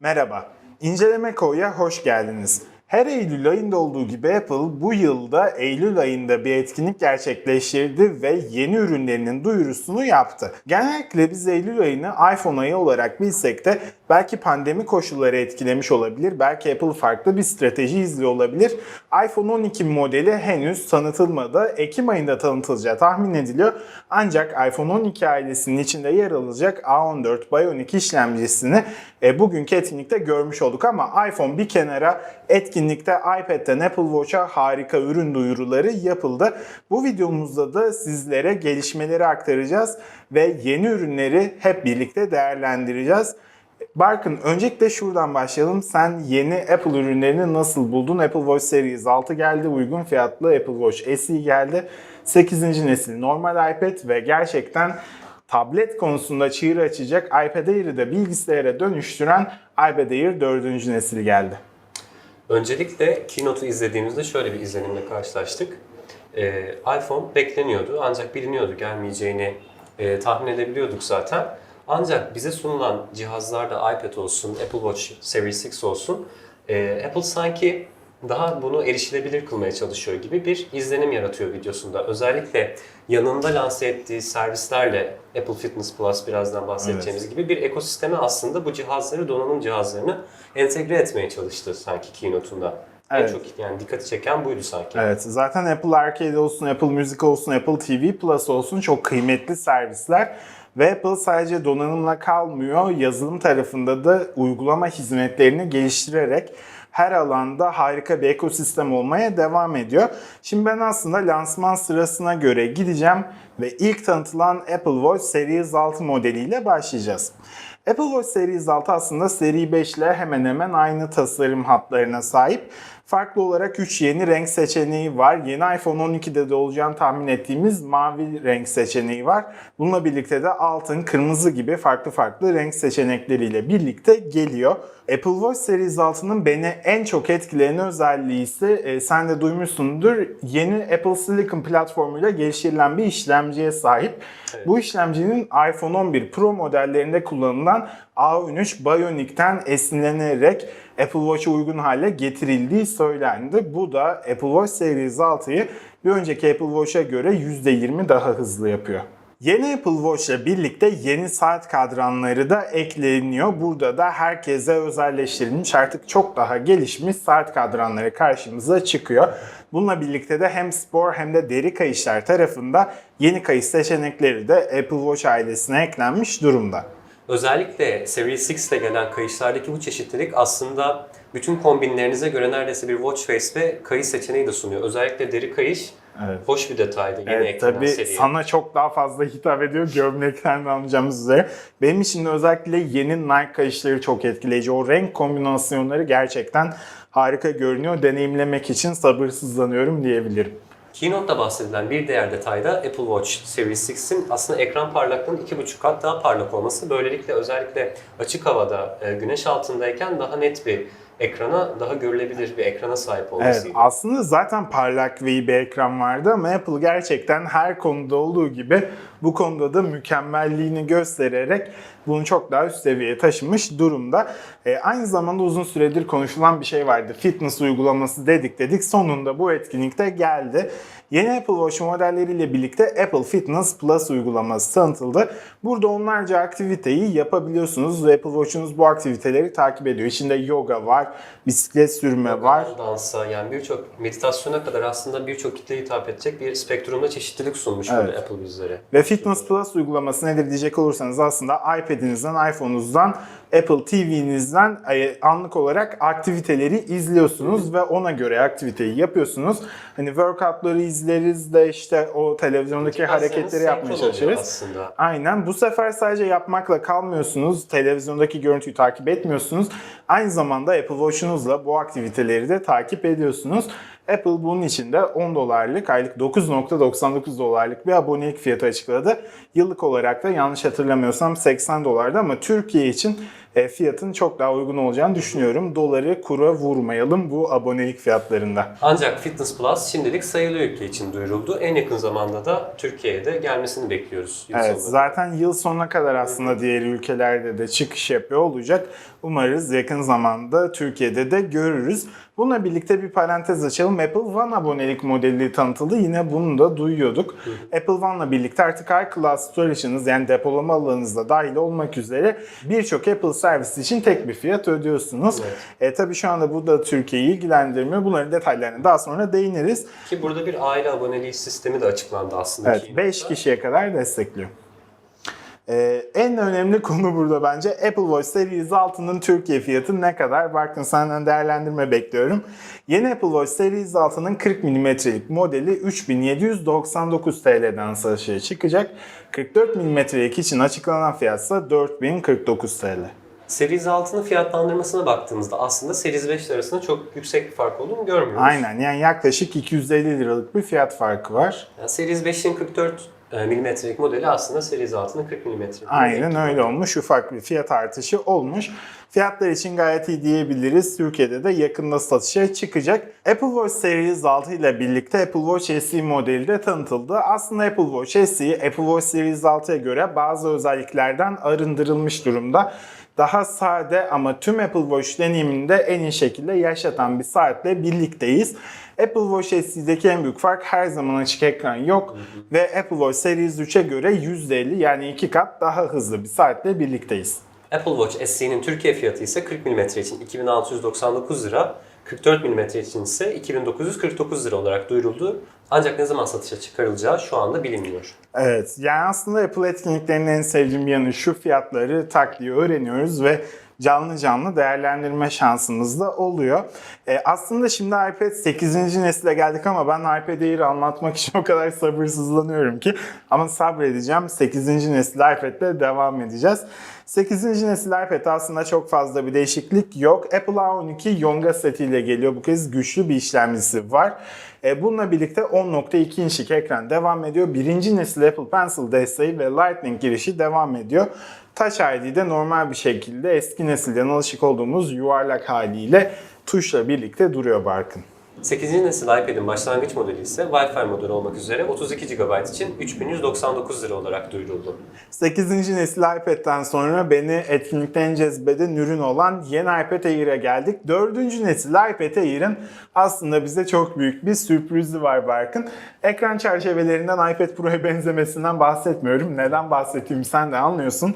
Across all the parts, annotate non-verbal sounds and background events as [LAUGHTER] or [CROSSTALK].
Merhaba, İnceleme Ko'ya hoş geldiniz. Her Eylül ayında olduğu gibi Apple bu yılda Eylül ayında bir etkinlik gerçekleştirdi ve yeni ürünlerinin duyurusunu yaptı. Genellikle biz Eylül ayını iPhone ayı olarak bilsek de belki pandemi koşulları etkilemiş olabilir, belki Apple farklı bir strateji izliyor olabilir. iPhone 12 modeli henüz tanıtılmadı. Ekim ayında tanıtılacağı tahmin ediliyor. Ancak iPhone 12 ailesinin içinde yer alacak A14 Bionic işlemcisini e, bugünkü etkinlikte görmüş olduk ama iPhone bir kenara etkinlikte iPad'den Apple Watch'a harika ürün duyuruları yapıldı. Bu videomuzda da sizlere gelişmeleri aktaracağız ve yeni ürünleri hep birlikte değerlendireceğiz. Barkın öncelikle şuradan başlayalım. Sen yeni Apple ürünlerini nasıl buldun? Apple Watch Series 6 geldi. Uygun fiyatlı Apple Watch SE geldi. 8. nesil normal iPad ve gerçekten tablet konusunda çığır açacak iPad Air'i de bilgisayara dönüştüren iPad Air 4. nesil geldi. Öncelikle Keynote'u izlediğimizde şöyle bir izlenimle karşılaştık. Ee, iPhone bekleniyordu ancak biliniyordu gelmeyeceğini e, tahmin edebiliyorduk zaten. Ancak bize sunulan cihazlarda iPad olsun, Apple Watch Series 6 olsun, e, Apple sanki daha bunu erişilebilir kılmaya çalışıyor gibi bir izlenim yaratıyor videosunda. Özellikle yanında lanse ettiği servislerle Apple Fitness Plus birazdan bahsedeceğimiz gibi bir ekosisteme aslında bu cihazları, donanım cihazlarını entegre etmeye çalıştı sanki Keynote'unda. Evet. En çok yani dikkati çeken buydu sanki. Evet zaten Apple Arcade olsun, Apple Music olsun, Apple TV Plus olsun çok kıymetli servisler. Ve Apple sadece donanımla kalmıyor, yazılım tarafında da uygulama hizmetlerini geliştirerek her alanda harika bir ekosistem olmaya devam ediyor. Şimdi ben aslında lansman sırasına göre gideceğim ve ilk tanıtılan Apple Watch Series 6 modeliyle başlayacağız. Apple Watch Series 6 aslında Seri 5 ile hemen hemen aynı tasarım hatlarına sahip. Farklı olarak 3 yeni renk seçeneği var. Yeni iPhone 12'de de olacağını tahmin ettiğimiz mavi renk seçeneği var. Bununla birlikte de altın, kırmızı gibi farklı farklı renk seçenekleriyle birlikte geliyor. Apple Watch Series 6'nın beni en çok etkileyen özelliği ise e, sen de duymuşsundur yeni Apple Silicon platformuyla geliştirilen bir işlemciye sahip. Bu işlemcinin iPhone 11 Pro modellerinde kullanılan A13 Bionic'ten esinlenerek Apple Watch'a uygun hale getirildiği söylendi. Bu da Apple Watch Series 6'yı bir önceki Apple Watch'a göre %20 daha hızlı yapıyor. Yeni Apple Watch ile birlikte yeni saat kadranları da ekleniyor. Burada da herkese özelleştirilmiş artık çok daha gelişmiş saat kadranları karşımıza çıkıyor. Bununla birlikte de hem spor hem de deri kayışlar tarafında yeni kayış seçenekleri de Apple Watch ailesine eklenmiş durumda. Özellikle Series 6 ile gelen kayışlardaki bu çeşitlilik aslında bütün kombinlerinize göre neredeyse bir watch face ve kayış seçeneği de sunuyor. Özellikle deri kayış Evet. hoş bir detaydı yeni Evet eklenen tabii seriye. sana çok daha fazla hitap ediyor gömlekten de anlayacağımız üzere. Benim için özellikle yeni Nike kayışları çok etkileyici. O renk kombinasyonları gerçekten harika görünüyor. Deneyimlemek için sabırsızlanıyorum diyebilirim. Keynote'da bahsedilen bir diğer detayda Apple Watch Series 6'in aslında ekran parlaklığının 2,5 kat daha parlak olması. Böylelikle özellikle açık havada, e, güneş altındayken daha net bir ekrana, daha görülebilir bir ekrana sahip Evet olmasıydı. aslında zaten parlak bir ekran vardı ama Apple gerçekten her konuda olduğu gibi bu konuda da mükemmelliğini göstererek bunu çok daha üst seviyeye taşımış durumda. E, aynı zamanda uzun süredir konuşulan bir şey vardı. Fitness uygulaması dedik dedik sonunda bu etkinlikte geldi. Yeni Apple Watch modelleriyle birlikte Apple Fitness Plus uygulaması tanıtıldı. Burada onlarca aktiviteyi yapabiliyorsunuz ve Apple Watch'unuz bu aktiviteleri takip ediyor. İçinde yoga var, bisiklet sürme var. Dansa yani birçok meditasyona kadar aslında birçok kitleye hitap edecek bir spektrumda çeşitlilik sunmuş Evet. böyle Apple bizlere. Ve Fitness Plus uygulaması nedir diyecek olursanız aslında iPad'inizden, iPhone'unuzdan, Apple TV'nizden e, anlık olarak aktiviteleri izliyorsunuz ve ona göre aktiviteyi yapıyorsunuz. Hani workoutları izleriz de işte o televizyondaki hareketleri yapmaya çalışırız. Aslında. Aynen. Bu sefer sadece yapmakla kalmıyorsunuz. Televizyondaki görüntüyü takip etmiyorsunuz. Aynı zamanda Apple Watch'unuzla bu aktiviteleri de takip ediyorsunuz. Apple bunun için de 10 dolarlık aylık 9.99 dolarlık bir abonelik fiyatı açıkladı. Yıllık olarak da yanlış hatırlamıyorsam 80 dolardı ama Türkiye için e, fiyatın çok daha uygun olacağını düşünüyorum. Doları kura vurmayalım bu abonelik fiyatlarında. Ancak Fitness Plus şimdilik sayılı ülke için duyuruldu. En yakın zamanda da Türkiye'ye de gelmesini bekliyoruz. yıl Evet sonunda. zaten yıl sonuna kadar aslında diğer ülkelerde de çıkış yapıyor olacak. Umarız yakın zamanda Türkiye'de de görürüz. Bununla birlikte bir parantez açalım. Apple One abonelik modeli tanıtıldı. Yine bunu da duyuyorduk. Apple One'la birlikte artık iCloud Storage'ınız yani depolama alanınızda dahil olmak üzere birçok Apple servisi için tek bir fiyat ödüyorsunuz. Evet. E, tabii şu anda bu da Türkiye'yi ilgilendirmiyor. Bunların detaylarına daha sonra değiniriz. Ki burada bir aile aboneliği sistemi de açıklandı aslında. Evet, Keynote'da. 5 kişiye kadar destekliyor. Ee, en önemli [LAUGHS] konu burada bence Apple Watch Series 6'nın Türkiye fiyatı ne kadar? Bakın senden değerlendirme bekliyorum. Yeni Apple Watch Series 6'nın 40 mm'lik modeli 3799 TL'den satışa çıkacak. 44 mm'lik için açıklanan fiyat ise 4049 TL. Series 6'nın fiyatlandırmasına baktığımızda aslında Series 5 arasında çok yüksek bir fark olduğunu görmüyoruz. Aynen yani yaklaşık 250 liralık bir fiyat farkı var. Yani Series 5'in 44 milimetrelik modeli aslında Series 6'nın 40 milimetrelik. Aynen öyle olmuş. Ufak bir fiyat artışı olmuş. Fiyatlar için gayet iyi diyebiliriz. Türkiye'de de yakında satışa çıkacak. Apple Watch Series 6 ile birlikte Apple Watch SE modeli de tanıtıldı. Aslında Apple Watch SE, Apple Watch Series 6'ya göre bazı özelliklerden arındırılmış durumda. Daha sade ama tüm Apple Watch deneyiminde en iyi şekilde yaşatan bir saatle birlikteyiz. Apple Watch SE'deki en büyük fark her zaman açık ekran yok ve Apple Watch Series 3'e göre %50 yani iki kat daha hızlı bir saatle birlikteyiz. Apple Watch SE'nin Türkiye fiyatı ise 40 mm için 2699 lira, 44 mm için ise 2949 lira olarak duyuruldu. Ancak ne zaman satışa çıkarılacağı şu anda bilinmiyor. Evet yani aslında Apple etkinliklerinin en sevdiğim yanı şu fiyatları tak diye öğreniyoruz ve canlı canlı değerlendirme şansımız da oluyor. E, aslında şimdi iPad 8. nesile geldik ama ben iPad Air'i anlatmak için o kadar sabırsızlanıyorum ki. Ama sabredeceğim 8. nesil iPad'le devam edeceğiz. 8. nesil iPad aslında çok fazla bir değişiklik yok. Apple A12 Yonga setiyle geliyor. Bu kez güçlü bir işlemcisi var. E, bununla birlikte 10.2 inçlik ekran devam ediyor. Birinci nesil Apple Pencil desteği ve Lightning girişi devam ediyor. Touch ID'de normal bir şekilde eski nesilden alışık olduğumuz yuvarlak haliyle tuşla birlikte duruyor Barkın. 8. nesil iPad'in başlangıç modeli ise Wi-Fi modeli olmak üzere 32 GB için 3199 lira olarak duyuruldu. 8. nesil iPad'den sonra beni etkinlikten cezbeden ürün olan yeni iPad Air'e geldik. 4. nesil iPad Air'in aslında bize çok büyük bir sürprizi var Barkın. Ekran çerçevelerinden iPad Pro'ya [LAUGHS] benzemesinden bahsetmiyorum. Neden bahsettiğimi sen de anlıyorsun.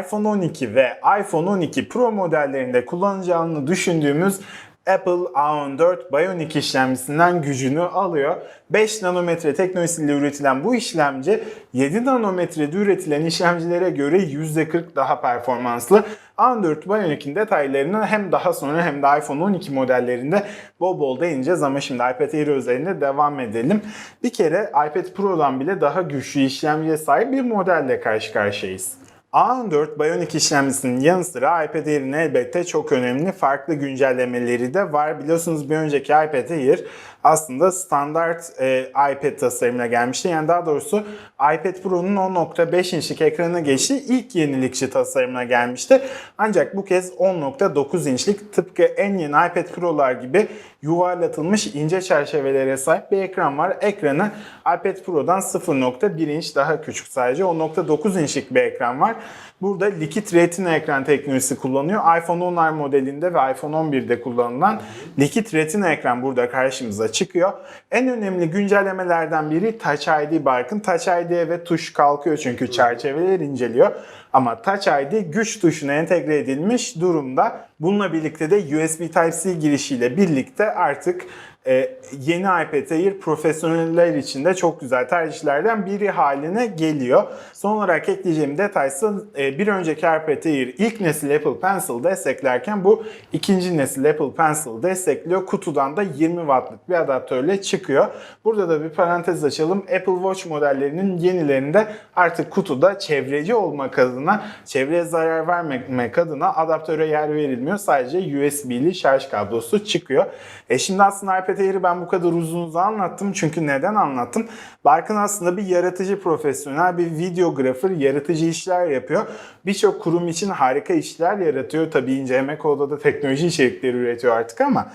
iPhone 12 ve iPhone 12 Pro modellerinde kullanacağını düşündüğümüz Apple A14 Bionic işlemcisinden gücünü alıyor. 5 nanometre teknolojisiyle üretilen bu işlemci 7 nanometrede üretilen işlemcilere göre %40 daha performanslı. A14 Bionic'in detaylarını hem daha sonra hem de iPhone 12 modellerinde bol bol değineceğiz ama şimdi iPad Air üzerinde devam edelim. Bir kere iPad Pro'dan bile daha güçlü işlemciye sahip bir modelle karşı karşıyayız. A14 Bionic işlemcisinin yanı sıra iPad Air'in elbette çok önemli farklı güncellemeleri de var. Biliyorsunuz bir önceki iPad Air aslında standart e, iPad tasarımına gelmişti. Yani daha doğrusu iPad Pro'nun 10.5 inçlik ekranına geçti. İlk yenilikçi tasarımına gelmişti. Ancak bu kez 10.9 inçlik tıpkı en yeni iPad Pro'lar gibi yuvarlatılmış ince çerçevelere sahip bir ekran var. Ekranı iPad Pro'dan 0.1 inç daha küçük sadece. 10.9 inçlik bir ekran var. Burada Liquid Retina ekran teknolojisi kullanıyor. iPhone 10R modelinde ve iPhone 11'de kullanılan Liquid Retina ekran burada karşımıza çıkıyor. En önemli güncellemelerden biri Touch ID Barkın. Touch ID'ye ve tuş kalkıyor çünkü çerçeveler inceliyor. Ama Touch ID güç tuşuna entegre edilmiş durumda. Bununla birlikte de USB Type-C girişiyle birlikte artık e, yeni iPad Air profesyoneller için de çok güzel tercihlerden biri haline geliyor. Son olarak ekleyeceğim detay ise e, bir önceki iPad Air ilk nesil Apple Pencil desteklerken bu ikinci nesil Apple Pencil destekliyor. Kutudan da 20 wattlık bir adaptörle çıkıyor. Burada da bir parantez açalım. Apple Watch modellerinin yenilerinde artık kutuda çevreci olmak adına, çevreye zarar vermemek adına adaptöre yer verilmiyor. Sadece USB'li şarj kablosu çıkıyor. E şimdi aslında iPad Air'i ben bu kadar uzun uzun anlattım. Çünkü neden anlattım? Barkın aslında bir yaratıcı profesyonel, bir videografer, yaratıcı işler yapıyor. Birçok kurum için harika işler yaratıyor. Tabii ince emek oldu da teknoloji içerikleri üretiyor artık ama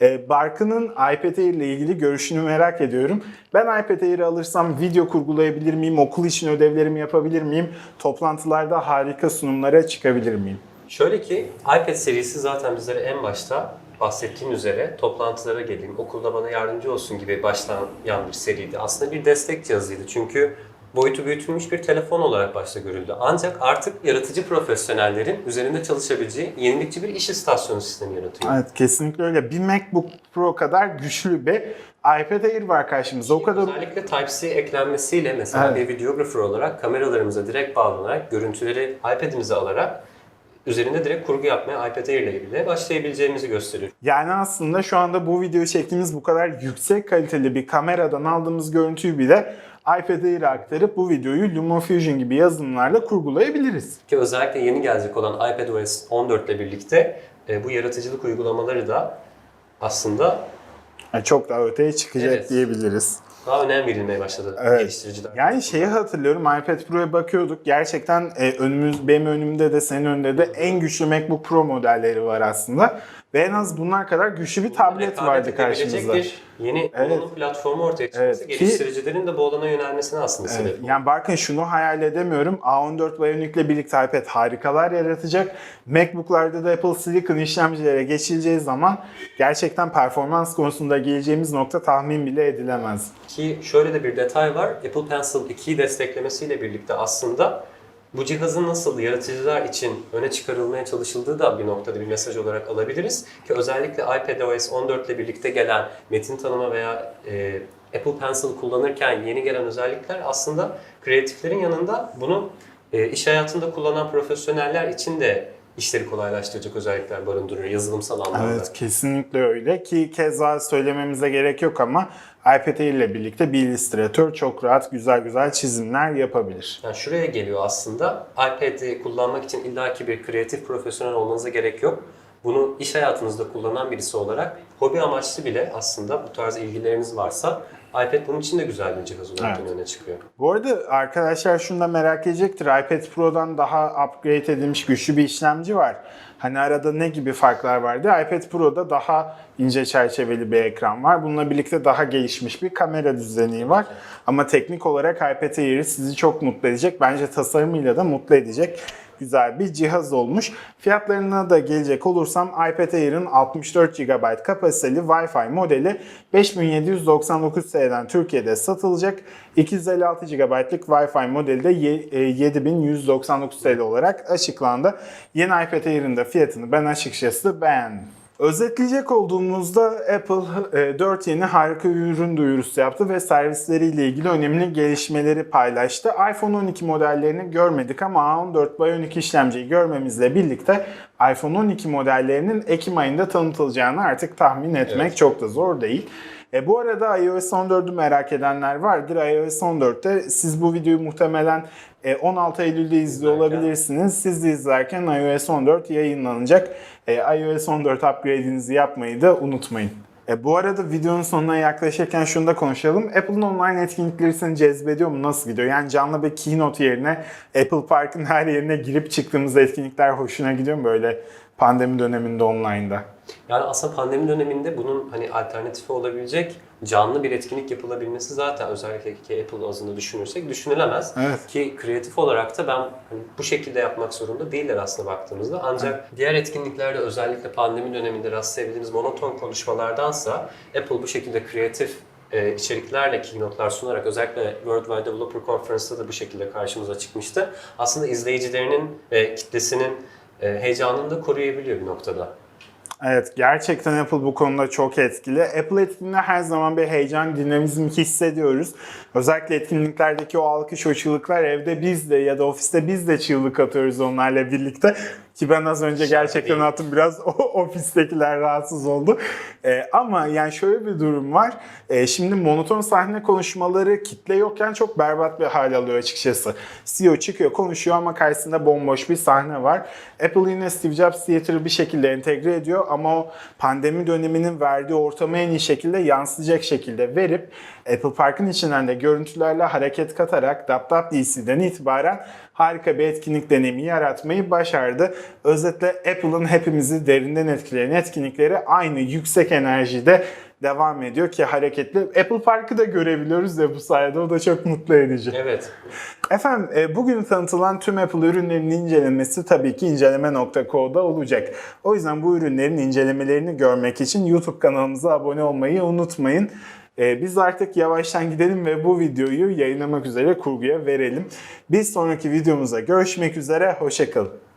e, Barkın'ın iPad Air ile ilgili görüşünü merak ediyorum. Ben iPad Air'i alırsam video kurgulayabilir miyim? Okul için ödevlerimi yapabilir miyim? Toplantılarda harika sunumlara çıkabilir miyim? Şöyle ki iPad serisi zaten bizlere en başta bahsettiğim üzere toplantılara geleyim, okulda bana yardımcı olsun gibi başlayan bir seriydi. Aslında bir destek cihazıydı çünkü boyutu büyütülmüş bir telefon olarak başta görüldü. Ancak artık yaratıcı profesyonellerin üzerinde çalışabileceği yenilikçi bir iş istasyonu sistemi yaratıyor. Evet kesinlikle öyle. Bir MacBook Pro kadar güçlü bir iPad Air var karşımızda. O kadar Özellikle Type-C eklenmesiyle mesela Evet. bir videographer olarak kameralarımıza direkt bağlanarak görüntüleri iPad'imize alarak üzerinde direkt kurgu yapmaya iPad Air ile ilgili başlayabileceğimizi gösteriyor. Yani aslında şu anda bu videoyu çektiğimiz bu kadar yüksek kaliteli bir kameradan aldığımız görüntüyü bile iPad Air'e aktarıp bu videoyu LumaFusion gibi yazılımlarla kurgulayabiliriz. Ki özellikle yeni gelecek olan iPadOS 14 ile birlikte e, bu yaratıcılık uygulamaları da aslında Yani çok daha öteye çıkacak Evet. diyebiliriz. Daha önem verilmeye başladı Evet. geliştiriciler. Yani şeyi hatırlıyorum iPad Pro'ya bakıyorduk. Gerçekten e, önümüz benim önümde de senin önünde de en güçlü MacBook Pro modelleri var aslında. Ve en az bunlar kadar güçlü bir tablet Rekabet vardı karşımızda. Bir yeni Evet. platformu ortaya çıkması Evet, geliştiricilerin de bu alana yönelmesine aslında Evet, sebep oldu. yani bakın şunu hayal edemiyorum. A14 Bionic ile birlikte iPad harikalar yaratacak. MacBook'larda da Apple Silicon işlemcilere geçileceği zaman gerçekten performans konusunda geleceğimiz nokta tahmin bile edilemez. Ki şöyle de bir detay var. Apple Pencil 2'yi desteklemesiyle birlikte aslında bu cihazın nasıl yaratıcılar için öne çıkarılmaya çalışıldığı da bir noktada bir mesaj olarak alabiliriz. Ki özellikle iPadOS 14 ile birlikte gelen metin tanıma veya e, Apple Pencil kullanırken yeni gelen özellikler aslında kreatiflerin yanında bunu e, iş hayatında kullanan profesyoneller için de işleri kolaylaştıracak özellikler barındırıyor yazılımsal anlamda. Evet kesinlikle öyle ki keza söylememize gerek yok ama iPad Air ile birlikte bir illüstratör çok rahat güzel güzel çizimler yapabilir. Yani şuraya geliyor aslında. iPad'i kullanmak için illaki bir kreatif profesyonel olmanıza gerek yok. Bunu iş hayatınızda kullanan birisi olarak hobi amaçlı bile aslında bu tarz ilgileriniz varsa iPad bunun için de güzel bir cihaz olarak Evet. öne çıkıyor. Bu arada arkadaşlar şunu da merak edecektir. iPad Pro'dan daha upgrade edilmiş güçlü bir işlemci var. Hani arada ne gibi farklar vardı? iPad Pro'da daha ince çerçeveli bir ekran var. Bununla birlikte daha gelişmiş bir kamera düzeni var. Ama teknik olarak iPad Air sizi çok mutlu edecek. Bence tasarımıyla da mutlu edecek güzel bir cihaz olmuş. Fiyatlarına da gelecek olursam iPad Air'ın 64 GB kapasiteli Wi-Fi modeli 5799 TL'den Türkiye'de satılacak. 256 GB'lık Wi-Fi modeli de ye- e, 7199 TL olarak açıklandı. Yeni iPad Air'ın da fiyatını ben açıkçası beğendim. Özetleyecek olduğumuzda Apple e, 4 yeni harika ürün duyurusu yaptı ve servisleriyle ilgili önemli gelişmeleri paylaştı. iPhone 12 modellerini görmedik ama A14 Bionic işlemciyi görmemizle birlikte iPhone 12 modellerinin Ekim ayında tanıtılacağını artık tahmin etmek Evet. çok da zor değil. E, bu arada iOS 14'ü merak edenler vardır. iOS 14'te siz bu videoyu muhtemelen e, 16 Eylül'de izliyor olabilirsiniz. Siz de izlerken iOS 14 yayınlanacak. E, iOS 14 upgrade'inizi yapmayı da unutmayın. E, bu arada videonun sonuna yaklaşırken şunu da konuşalım. Apple'ın online etkinlikleri seni cezbediyor mu? Nasıl gidiyor? Yani canlı bir keynote yerine Apple Park'ın her yerine girip çıktığımız etkinlikler hoşuna gidiyor mu böyle pandemi döneminde online'da? Yani aslında pandemi döneminde bunun hani alternatifi olabilecek canlı bir etkinlik yapılabilmesi zaten özellikle ki Apple azında düşünürsek düşünülemez. Evet. Ki kreatif olarak da ben hani bu şekilde yapmak zorunda değiller aslında baktığımızda. Ancak diğer etkinliklerde özellikle pandemi döneminde rastlayabildiğimiz monoton konuşmalardansa Apple bu şekilde kreatif e, içeriklerle keynote'lar sunarak özellikle Worldwide Developer Conference'da da bu şekilde karşımıza çıkmıştı. Aslında izleyicilerinin ve kitlesinin heyecanını da koruyabiliyor bir noktada. Evet gerçekten Apple bu konuda çok etkili. Apple etkinliğinde her zaman bir heyecan, dinamizm hissediyoruz. Özellikle etkinliklerdeki o alkış, o çığlıklar evde biz de ya da ofiste biz de çığlık atıyoruz onlarla birlikte. Ki ben az önce gerçekten değil. attım biraz [LAUGHS] o ofistekiler rahatsız oldu. Ee, ama yani şöyle bir durum var. Ee, şimdi monoton sahne konuşmaları kitle yokken çok berbat bir hal alıyor açıkçası. CEO çıkıyor konuşuyor ama karşısında bomboş bir sahne var. Apple yine Steve Jobs Theater'ı bir şekilde entegre ediyor ama o pandemi döneminin verdiği ortamı en iyi şekilde yansıtacak şekilde verip Apple Park'ın içinden de görüntülerle hareket katarak WWDC'den itibaren harika bir etkinlik deneyimi yaratmayı başardı. Özetle Apple'ın hepimizi derinden etkileyen etkinlikleri aynı yüksek enerjide devam ediyor ki hareketli. Apple Park'ı da görebiliyoruz ya bu sayede o da çok mutlu edici. Evet. Efendim e, bugün tanıtılan tüm Apple ürünlerinin incelenmesi tabii ki inceleme.co'da olacak. O yüzden bu ürünlerin incelemelerini görmek için YouTube kanalımıza abone olmayı unutmayın. E, Biz artık yavaştan gidelim ve bu videoyu yayınlamak üzere kurguya verelim. Bir sonraki videomuzda görüşmek üzere, hoşçakalın.